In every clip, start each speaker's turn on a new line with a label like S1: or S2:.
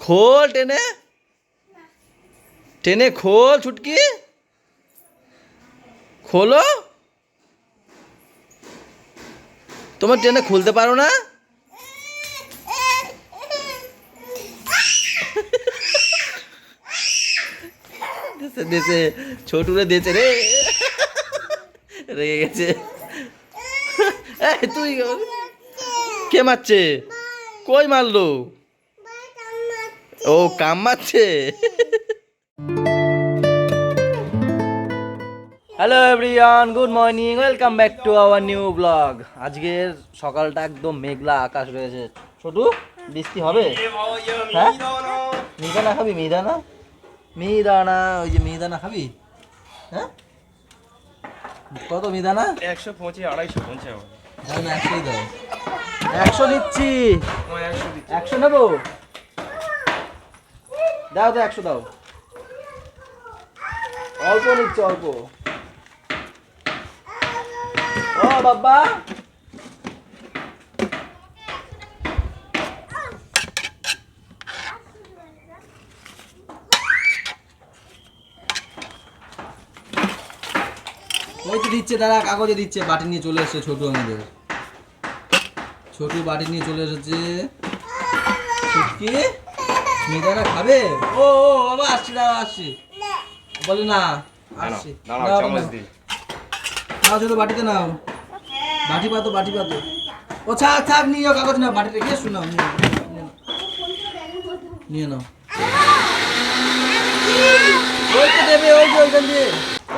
S1: খোল টেনে টেনে খোল ছুটকি খোলো তোমার টেনে খুলতে পারো না দেশে ছোটুরে দিয়েছে রে রেগে গেছে তুই কে মারছে কই মারলো ও কাম মারছে hello everyone good morning welcome back to our new blog আজকের সকালটা একদম মেঘলা আকাশ রয়েছে। ছোটু বৃষ্টি হবে? হ্যাঁ? মিহিদানা খাবি? মিহিদানা? মিহিদানা ওই যে মিহিদানা খাবি? হ্যাঁ? কত মিহিদানা?
S2: একশো পঁচিশ আড়াইশো
S1: দাও। একশো নিচ্ছি
S2: একশো
S1: নেব? দাও তো একশো দাও। অল্প নিচ্ছে, অল্প। ও বাবা। দিচ্ছে দাদা কাগজে দিচ্ছে, বাটি নিয়ে চলে এসেছে ছোট আমাদের। ছোট বাটি নিয়ে চলে এসেছে। মেয়েদারা খাবে? ও ও বাবা আসছি দাঁড়া আসছি। বলে না আসছি। নাও ছোট বাটিতে নাও। বাটি পাতো বাটি পাতো। ও থাক থাক নিয়ে যাও কাগজ নাও বাটিতে গিয়ে শুনাও নিয়ে নাও,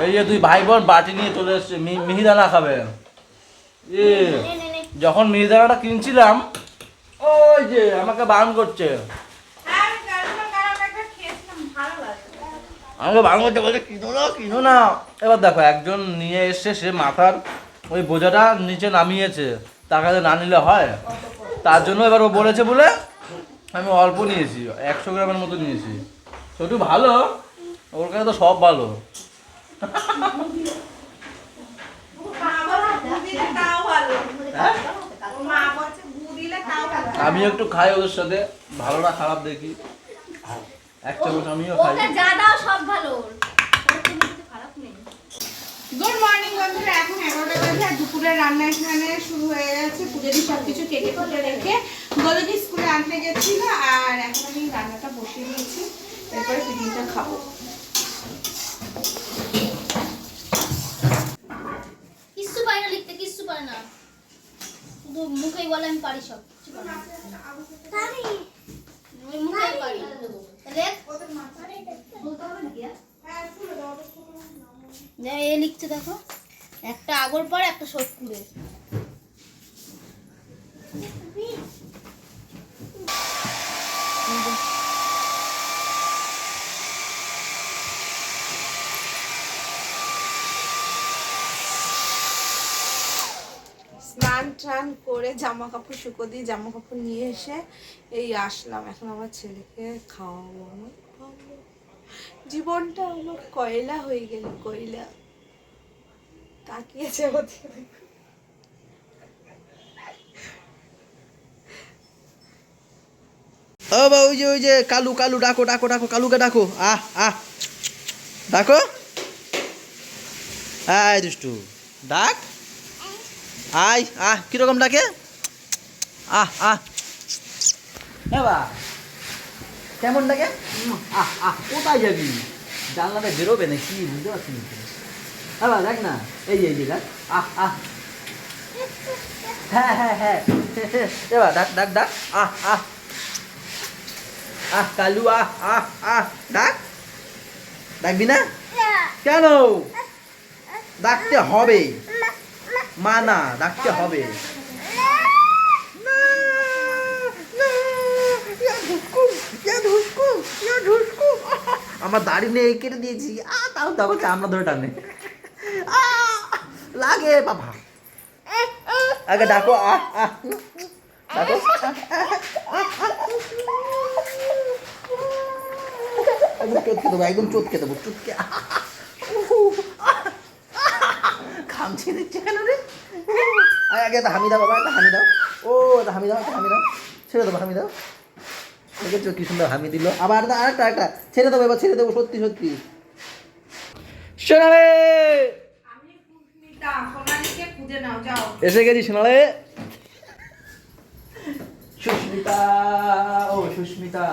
S1: এই যে তুই ভাই বোন বাটি নিয়ে চলে এসছে মিহিদানা খাবে। যখন মিহিদানাটা কিনছিলাম ওই যে আমাকে বান করছে। আমাকে বান করতে বলছে কিনো না কিনো না। এবার দেখো একজন নিয়ে এসছে সে মাথার ওই বোঝাটা নিচে নামিয়েছে। কাছে না নিলে হয়? তার জন্য এবার ও বলেছে বলে আমি অল্প নিয়েছি একশো গ্রামের মতো নিয়েছি। ছোটু ভালো ওর কাছে তো সব ভালো। হ্যাঁ? আমি একটু খাই ওদের সাথে ভালো না খারাপ দেখি। এক চামচ আমিও খাই।
S3: ওটা যা দাও সব ভালো।
S4: গুড মর্নিং বন্ধুরা এখন এগারোটা বাজে আর দুপুরের রান্না এখানে শুরু হয়ে গেছে। পুজোরি সব কিছু কেটে কুটে রেখে গোলদি স্কুলে আনতে গেছিল আর এখন আমি রান্নাটা বসিয়ে দিয়েছি। এরপরে টিফিনটা খাব।
S3: কিচ্ছু পারি না লিখতে কিচ্ছু পারি না। শুধু মুখেই বলে আমি পারি সব। কিছু পারি। ওই মুখেই পারি। এ লিখছে দেখো। একটা আগর পর একটা সত্তরের।
S4: স্নান করে জামা কাপড় শুকো দিয়ে জামা কাপড় নিয়ে এসে এই আসলাম। এখন আমার ছেলেকে খাওয়াবো আমার। জীবনটা আমার কয়লা হয়ে গেল, কয়লা। তাকিয়েছে
S1: ও বা, ওই যে ওই যে, কালু কালু, ডাকো ডাকো ডাকো, কালুকে ডাকো। আহ আহ। ডাকো। আয় দুষ্টু, ডাক। আয় আহ কীরকম ডাকে? আহ আহ। এবা কেমন ডাকে? আহ আহ কোথায় যাবি? জানলাতে বেরোবে না কি বুঝতে পারছি না। এবার দেখ না এই যে এই যে দেখ। আহ আহ। হ্যাঁ হ্যাঁ হ্যাঁ। এবার ডাক ডাক ডাক আহ আহ। আহ কালু আহ আহ আহ। ডাক ডাকবি না? কেন? ডাকতে হবে। মা না ডাকতে হবে। আমার দাড়ি নেই কেটে দিয়েছি। আ, তাও দেখো চামড়া ধরে টানে। লাগে বাবা। আগে ডাকো ডাকো। একদম চটকে দেবো, একদম চটকে দেবো, চটকে। খামছি দিচ্ছে কেন রে? আগে একটা হামি দাও বাবা একটা হামি দাও। ও একটা হামি দাও একটা হামি দাও। ছেড়ে দেবো হামি দাও। দেখেছ কি সুন্দর হামি দিল? আবার আরেকটা আরেকটা আরেকটা। ছেড়ে দেবো এবার ছেড়ে দেবো সত্যি সত্যি। সোনালে!
S4: যাও।
S1: এসে গেছি সোনালে। সুস্মিতা ও সুস্মিতা।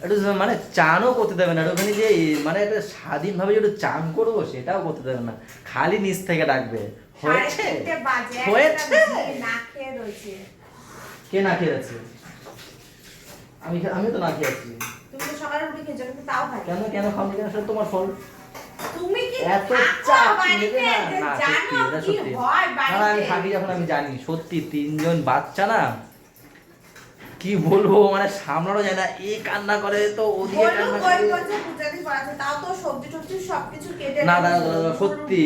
S1: একটু মানে চানও করতে দেবে না ওখানে যে মানে একটা স্বাধীনভাবে যে একটু চান করব সেটাও করতে দেবে না। খালি নিচ থেকে ডাকবে। হয়েছে? হয়েছে? কে না খেয়ে আছে আমি আমি তো না খেয়ে আছি
S4: তুমি তো সকালে উঠে খেয়েছো কিন্তু তাও খাই
S1: কেন কেন খাওনি কেন? সেটা তোমার ফল
S4: তুমি কি
S1: এত চাপ নেবে না? না
S4: জানো
S1: সত্যি এটা
S4: কি
S1: সত্যি।
S4: হয়
S1: না, আমি
S4: বাড়িতে?
S1: থাকি যখন আমি জানি। সত্যি তিনজন বাচ্চা না কি বলব মানে সামলানো যায় না। এ কান্না করে তো ওদিকে কান্না
S4: কই
S1: করে।
S4: বলছে পূজাদি করাছে? তাও তো সবজি টবজি সবকিছু কেটে
S1: না না সত্যি।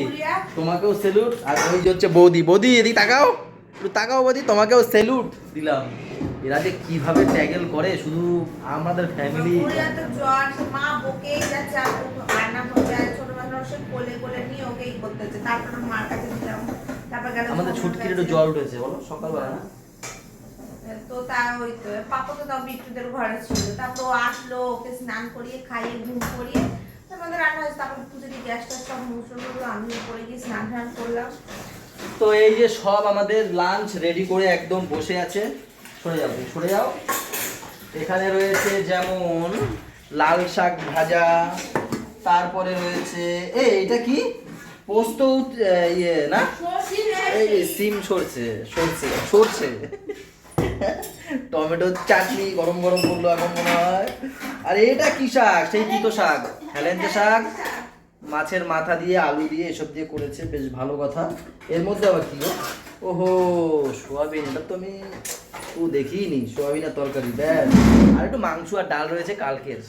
S1: তোমাকেও সেলুট আর ওই যে হচ্ছে বৌদি। বৌদি এদিকে তাকাও। একটু তাকাও বৌদি তোমাকেও সেলুট দিলাম। এরা যে কীভাবে ট্যাগেল করে শুধু আমাদের ফ্যামিলি
S4: মা বকেই যাচ্ছে কোলে কোলে নিয়ে ওকেই করতেছে তারপর মার কাছে দিলাম তারপর
S1: আমাদের ছুটকির একটু। জ্বর উঠেছে বলো সকালবেলা না?
S4: তো তা ওই তো পাপা তো তাও বিট্টুদের ঘরে ছিল। তারপর ও আসলো ওকে স্নান করিয়ে খাইয়ে ঘুম করিয়ে আমাদের রান্না হয়েছে। তারপর পুজো দিয়ে গ্যাস ট্যাস সব মুসল করল আমি পরে গিয়ে স্নান টান করলাম।
S1: তো এই যে সব আমাদের লাঞ্চ রেডি করে একদম বসে আছে। সরে যাও সরে যাও। এখানে রয়েছে যেমন লাল শাক ভাজা তারপরে রয়েছে এই এটা কি? পোস্ত ইয়ে না? এই সিম সরছে সরছে সরছে টমেটোর চাটনি, গরম গরম করল এখন মনে হয়। আর এটা কি শাক? সেই তিতো শাক। হেলেঞ্চে শাক। মাছের মাথা দিয়ে, আলু দিয়ে এসব দিয়ে করেছে। বেশ ভালো কথা। এর মধ্যে আবার কি? ওহো, সোয়াবিন। এটা তো আমি, ও দেখিনি। সোয়াবিন আর তরকারি, ব্যাস। আর একটু মাংস আর ডাল রয়েছে কালকের।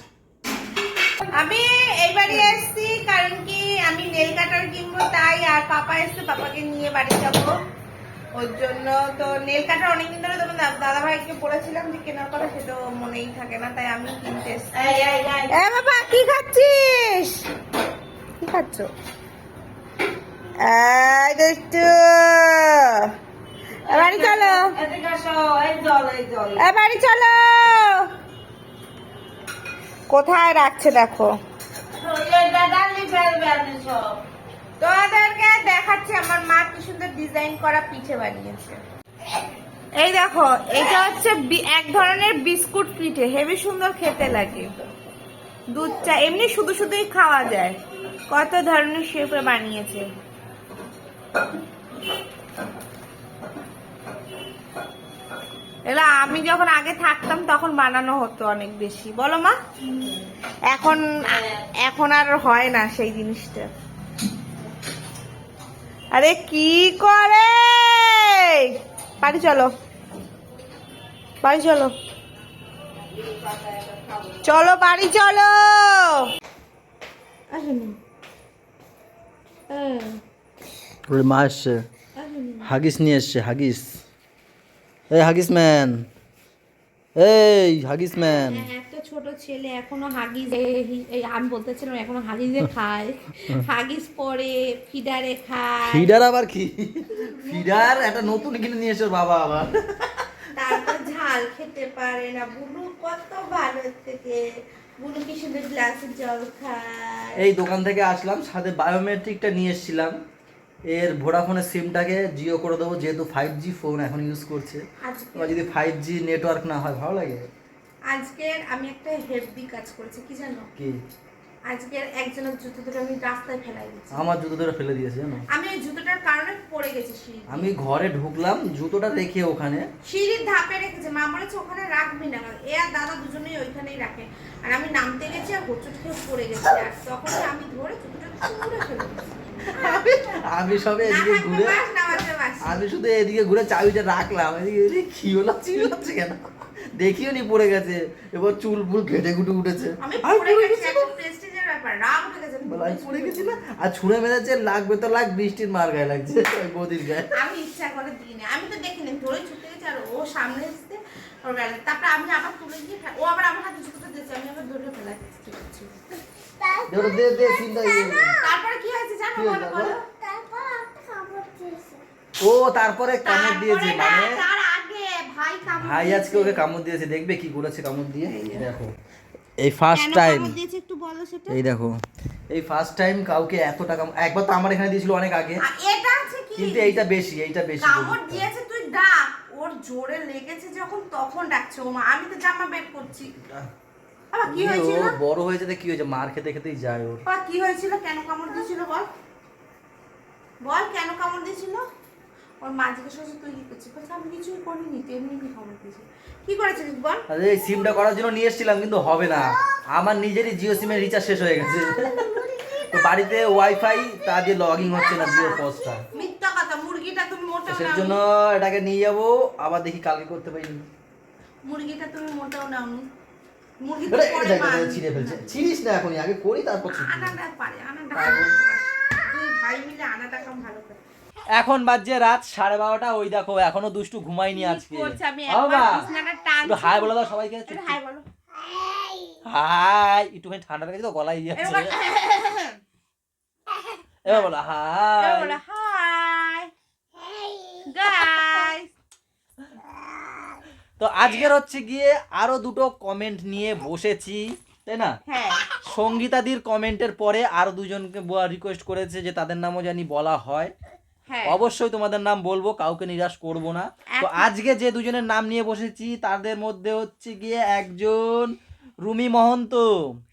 S4: আমি এইবারই এসেছি, কারণ কি আমি নেল কাটার কিনবো, তাই আর পাপা এসছে, পাপাকে নিয়ে বাড়ি যাব। ওর জন্য তো নেল কাটার অনেকদিন ধরে তোমার দাদা ভাইকে বলেছিলাম যে কেনার কথা সেটা মনেই থাকে না তাই আমি কিনতে এসেছি। বাবা কি খাচ্ছিস? কি খাচ্ছ? চলো। বাড়ি চলো। কোথায় রাখছে দেখো। তোমাদেরকে দেখাচ্ছি ডিজাইন করা পিঠে বানিয়েছে। এই দেখো, এটা হচ্ছে এক ধরনের বিস্কুট পিঠে, হেভি সুন্দর খেতে লাগে। দুধ চা, এমনি শুধু শুধুই খাওয়া যায়। কত ধরনের শেপে বানিয়েছে। এগুলো আমি যখন আগে থাকতাম, তখন বানানো হতো অনেক বেশি। বলো মা। এখন এখন আর হয় না সেই জিনিসটা। আরে কি করে? বাড়ি চলো। বাড়ি চলো। চলো বাড়ি চলো। আসুন।
S1: ওর মা এসছে। হাগিস নিয়ে এসছে হাগিস। এই হাগিস ম্যান। এই হাগিস ম্যান।
S4: ছোট ছেলে এখনও হাগিস এই আমি বলতেছিলাম এখনও হাগিসে খায়। হাগিস পরে ফিডারে খায়।
S1: ফিডার আবার কি? ফিডার একটা নতুন কিনে নিয়ে এসে বাবা আবার।
S4: তারপর ঝাল খেতে পারে না। বুলু কত ভালো থেকে বুলু কি সুন্দর গ্লাসে জল খায়।
S1: এই দোকান থেকে আসলাম সাথে বায়োমেট্রিকটা নিয়ে এসেছিলাম। এর ভোডাফোনের সিমটাকে জিও করে দেবো যেহেতু ফাইভ জি ফোন এখন ইউজ করছে। যদি ফাইভ জি নেটওয়ার্ক না হয় ভালো লাগে।
S4: আজকের আমি একটা হেভি কাজ করেছি কি জানো?
S1: কি?
S4: আজকের একজনের জুতো দুটো আমি রাস্তায় ফেলাই দিয়েছি।
S1: আমার জুতো ধরে ফেলে দিয়েছে জানো?
S4: আমি ওই জুতোটার কারণে পড়ে গেছি সিঁড়ি
S1: আমি ঘরে ঢুকলাম জুতোটা রেখে ওখানে।
S4: সিঁড়ির ধাপে রেখেছে। মা বলেছে ওখানে রাখবি না। এ আর দাদা দুজনেই ওইখানেই রাখে। আর আমি নামতে গেছি আর হোঁচট খেয়ে পড়ে গেছি। আর তখন আমি ধরে জুতোটা ছুঁড়ে ফেলে দিয়েছি।
S1: আমি সবে এদিকে ঘুরে। আমি শুধু এদিকে ঘুরে চাবিটা রাখলাম। এদিকে কি হলো চিল্লাচ্ছে কেন দেখিও নি পড়ে গেছে। এবার চুল ফুল ঘেটে ঘুটে উঠেছে। আর
S4: পড়ে গেছি
S1: না ছুঁড়ে মেরেছে লাগবে তো লাগ বৃষ্টির মার গায়ে লাগছে। বৌদির গায়ে।
S4: আমি ইচ্ছা করে দিইনি। আমি তো দেখিনি ধরে ছুটে গেছি আর ও সামনে এসছে তারপরে আমি আবার তুলে গিয়ে ও আবার আমার হাতে জুতোটা দিয়েছে আমি আবার ধরে ফেলা আছে
S1: দে দে সিনটা ইয়ে
S4: তারপরে কি হয়েছে জানো বলো
S1: ও তারপরে কামড় দিয়েছে মানে?
S4: তার আগে ভাই কামড়
S1: ভাই আজকে ওকে কামড় দিয়েছে দেখবে কি করেছে কামড় দিয়ে? দেখো। এই ফার্স্ট টাইম
S4: একটু বলো সেটা?
S1: এই দেখো এই ফার্স্ট টাইম কাউকে এত টাকা একবার তো আমার এখানে দিয়েছিল অনেক আগে।
S4: এটা আছে কি?
S1: কিন্তু এইটা বেশি এইটা বেশি
S4: কামড় দিয়েছে তুই ডাক ওর জোরে লেগেছে যখন তখন ডাকছে ও মা আমি তো জামা বের করছি। কি হয়েছিল?
S1: বড় হয়েছে তো কি হয়েছে? মার খেতে খেতেই যায় ওর।
S4: বাবা কি হয়েছিল? কেন কামড় দিয়েছিল বল। বল কেন কামড় দিয়েছিল? ওর মা জিজ্ঞেস করছে তুই কি করছিস? বলছে আমি কিছুই করিনি তুই এমনি কি কামড় দিয়েছিস। কি করেছিস বল?
S1: আরে এই সিমটা করার জন্য নিয়ে এসেছিলাম কিন্তু হবে না। আমার নিজেরই জিও সিমের রিচার্জ শেষ হয়ে গেছে। তো বাড়িতে ওয়াইফাই তা দিয়ে লগ ইন হচ্ছে না জিও পজটা
S4: মিথ্যা কথা মুরগিটা তুমি মোটেও
S1: সেই জন্য এটাকে নিয়ে যাব আবার দেখি কালকে করতে পারি।
S4: মুরগিটা তুমি মোটেও নাওনি।
S1: ছিঁড়ে ফেলছে। ছিড়িস না এখনই আগে করি তারপর এখন বাজছে রাত সাড়ে বারোটা ওই দেখো এখনও দুষ্টু ঘুমাইনি আজকে। একটু হাই বলে দাও সবাইকে।
S4: একটু হাই বলো।
S1: হাই একটুখানি ঠান্ডা লেগেছে তো গলায় ইয়ে
S4: এবার
S1: বলো হাই।
S4: বলো হাই।
S1: তো আজকের হচ্ছে গিয়ে আরও দুটো কমেন্ট নিয়ে বসেছি তাই না?
S4: হ্যাঁ।
S1: সঙ্গীতাদির কমেন্টের পরে আরও দুজনকে রিকোয়েস্ট করেছে যে তাদের নামও জানি বলা হয়।
S4: হ্যাঁ।
S1: অবশ্যই তোমাদের নাম বলব কাউকে নিরাশ করব না। তো আজকে যে দুজনের নাম নিয়ে বসেছি তাদের মধ্যে হচ্ছে গিয়ে একজন রুমি মহন্ত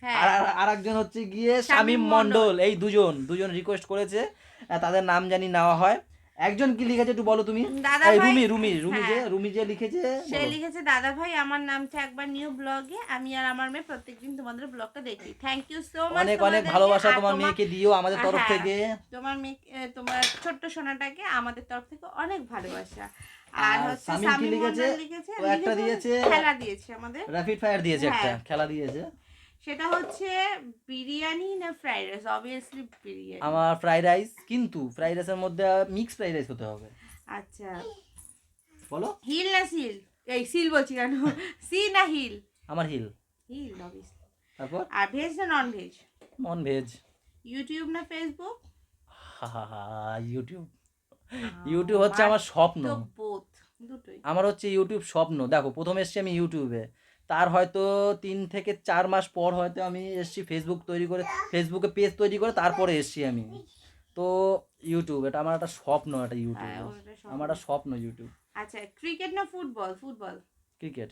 S4: হ্যাঁ।
S1: আর আর একজন হচ্ছে গিয়ে
S4: শামীম
S1: শামীম মণ্ডল। এই দুজন দুজন রিকোয়েস্ট করেছে তাদের নাম জানি নেওয়া হয়। একজন কি লিখেছে একটু বলো তুমি
S4: দাদা ভাই-
S1: রুমি রুমি রুমি যে
S4: হ্যাঁ।
S1: রুমি যে লিখেছে
S4: সে লিখেছে দাদা ভাই আমার নামটা একবার নিউ ব্লগে আমি আর আমার মেয়ে প্রত্যেকদিন তোমাদের ব্লগটা দেখি থ্যাংক ইউ সো মাচ
S1: অনেক অনেক ভালোবাসা তোমার মেয়েকে দিও আমাদের তরফ
S4: হ্যাঁ।
S1: থেকে
S4: তোমার মেয়ে তোমার ছোট্ট সোনাটাকে আমাদের তরফ থেকে অনেক ভালোবাসা আর হচ্ছে
S1: শামীম লিখেছে?
S4: লিখেছে
S1: ও একটা দিয়েছে।
S4: খেলা দিয়েছে আমাদের
S1: র্যাপিড ফায়ার দিয়েছে একটা
S4: হ্যাঁ।
S1: খেলা দিয়েছে
S4: সেটা হচ্ছে বিরিয়ানি না ফ্রাইড রাইস? অবভিয়াসলি বিরিয়ানি।
S1: আমার ফ্রাইড রাইস কিন্তু ফ্রাইড রাইসের মধ্যে মিক্স ফ্রাইড রাইস হতে হবে।
S4: আচ্ছা।
S1: বলো।
S4: হিল না সিল? এই সিল বলছি কেন? সি না হিল?
S1: আমার হিল।
S4: হিল অবভিয়াসলি
S1: তারপর?
S4: আর ভেজ না non veg
S1: non veg
S4: YouTube না ফেসবুক
S1: ইউটিউব ইউটিউব হচ্ছে আমার স্বপ্ন।
S4: দুটোই।
S1: আমার হচ্ছে ইউটিউব স্বপ্ন। দেখো প্রথম এসছি আমি ইউটিউবে তার হয়তো তিন থেকে চার মাস পর হয়তো আমি এসছি ফেসবুক তৈরি করে ফেসবুকে পেজ তৈরি করে তারপরে এসছি আমি। তো ইউটিউব এটা আমার একটা স্বপ্ন এটা ইউটিউব
S4: হ্যাঁ,
S1: আমার একটা স্বপ্ন ইউটিউব
S4: আচ্ছা ক্রিকেট না ফুটবল ফুটবল
S1: ক্রিকেট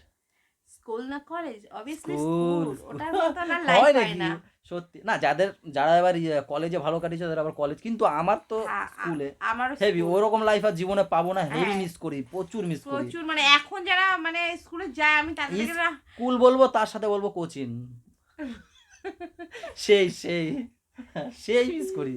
S4: স্কুল না কলেজ অবভিয়াসলি
S1: স্কুল
S4: স্কুল ওটার মতো না লাইফ
S1: হয়
S4: হয় না।
S1: সত্যি। না যাদের যারা এবার কলেজে ভালো কাটিয়েছে তাদের আবার কলেজ। কিন্তু আমার তো
S4: আ-
S1: স্কুলে
S4: আমারও
S1: হেভি ওরকম লাইফ আর জীবনে পাবো না হেভি
S4: হ্যাঁ।
S1: মিস করি প্রচুর মিস করি।
S4: প্রচুর মানে এখন যারা মানে স্কুলে যায় আমি না
S1: স্কুল বলব তার সাথে বলব কোচিং সেই সেই সেই মিস করি।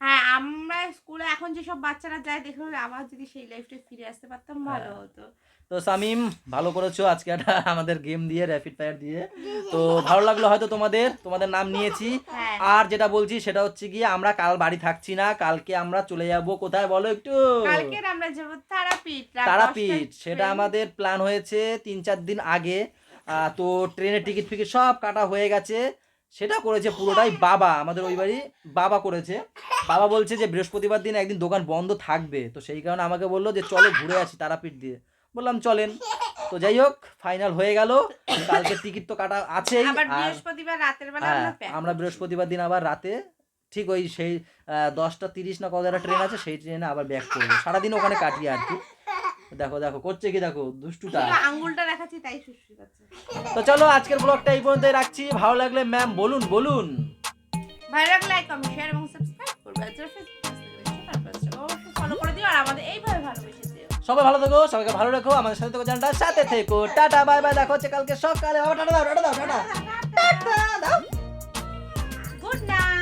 S4: হ্যাঁ আমরা স্কুলে এখন যেসব বাচ্চারা যায় দেখলে আবার যদি সেই লাইফটা ফিরে আসতে পারতাম ভালো
S1: হ্যাঁ।
S4: হতো।
S1: তো সামিম ভালো করেছ আজকে একটা আমাদের গেম দিয়ে র্যাপিড ফায়ার দিয়ে। তো ভালো লাগল হয়তো তোমাদের তোমাদের নাম নিয়েছি।
S4: হ্যাঁ।
S1: আর যেটা বলছি সেটা হচ্ছে গিয়ে আমরা কাল বাড়ি থাকছি না কালকে আমরা চলে যাব কোথায় বলো একটু?
S4: কালকে আমরা যাব তারাপীঠ
S1: তারাপীঠ সেটা আমাদের প্ল্যান হয়েছে তিন চার দিন আগে। তো ট্রেনের টিকিট ফিকিট সব কাটা হয়ে গেছে। সেটা করেছে পুরোটাই বাবা আমাদের ওই বাড়ি বাবা করেছে। বাবা বলছে যে বৃহস্পতিবার দিন একদিন দোকান বন্ধ থাকবে। তো সেই কারণে আমাকে বলল যে চলো ঘুরে আসি তারাপীঠ দিয়ে। বললাম চলেন। তো যাই হোক ফাইনাল হয়ে গেল। কালকে টিকিট তো কাটা আছেই।
S4: আবার বৃহস্পতিবার রাতের বেলা
S1: হ্যাঁ
S4: আমরা।
S1: বৃহস্পতিবার দিন আবার রাতে ঠিক ওই সেই দশটা তিরিশ না একটা ট্রেন আছে সেই ট্রেনে আবার ব্যাক করব। সারাদিন ওখানে কাটি আর কি। দেখো দেখো করছে কি দেখো দুষ্টুটা।
S4: আঙ্গুলটা দেখাচ্ছি তাই
S1: তো চলো আজকের ব্লগটা এই পর্যন্তই রাখছি। ভালো লাগলে ম্যাম বলুন বলুন।
S4: ভালো লাগলে লাইক কমেন্ট শেয়ার এবং সাবস্ক্রাইব করবে। আর ফলো করে দিও। আর আমাদের এইভাবে ভালোবেসে
S1: সবাই ভালো থাকো, সবাইকে ভালো রাখো, আমাদের সাথে থাকো, জানটা, সাথে থেকো। টাটা, বাই বাই, দেখো হচ্ছে কালকে সকালে। বাবা, টাটা দাও টাটা দাও, টাটা টাটা দাও। Good night